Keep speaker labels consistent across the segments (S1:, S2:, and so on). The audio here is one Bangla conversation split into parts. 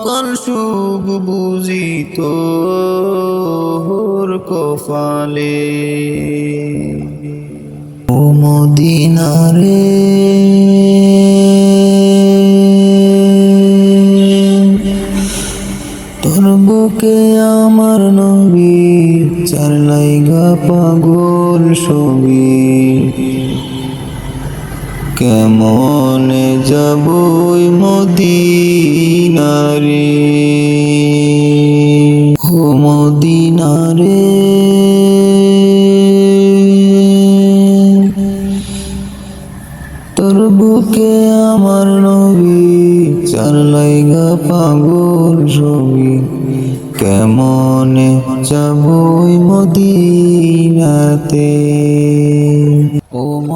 S1: সকল সুখ বুঝিত হর কপালে। ও মদিনারে। তোর বুকে আমার নবী চার লাইগা পাগল ছবি কেমনে যাবই মদিনারে মদিনারে তোর বুকে আমার নবী, চার লাইগা পাগল ছবি। কেমনে যাবই মদিনাতে?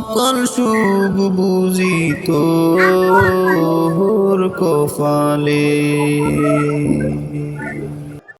S1: সকল সুখ বুঝি তোর কফালে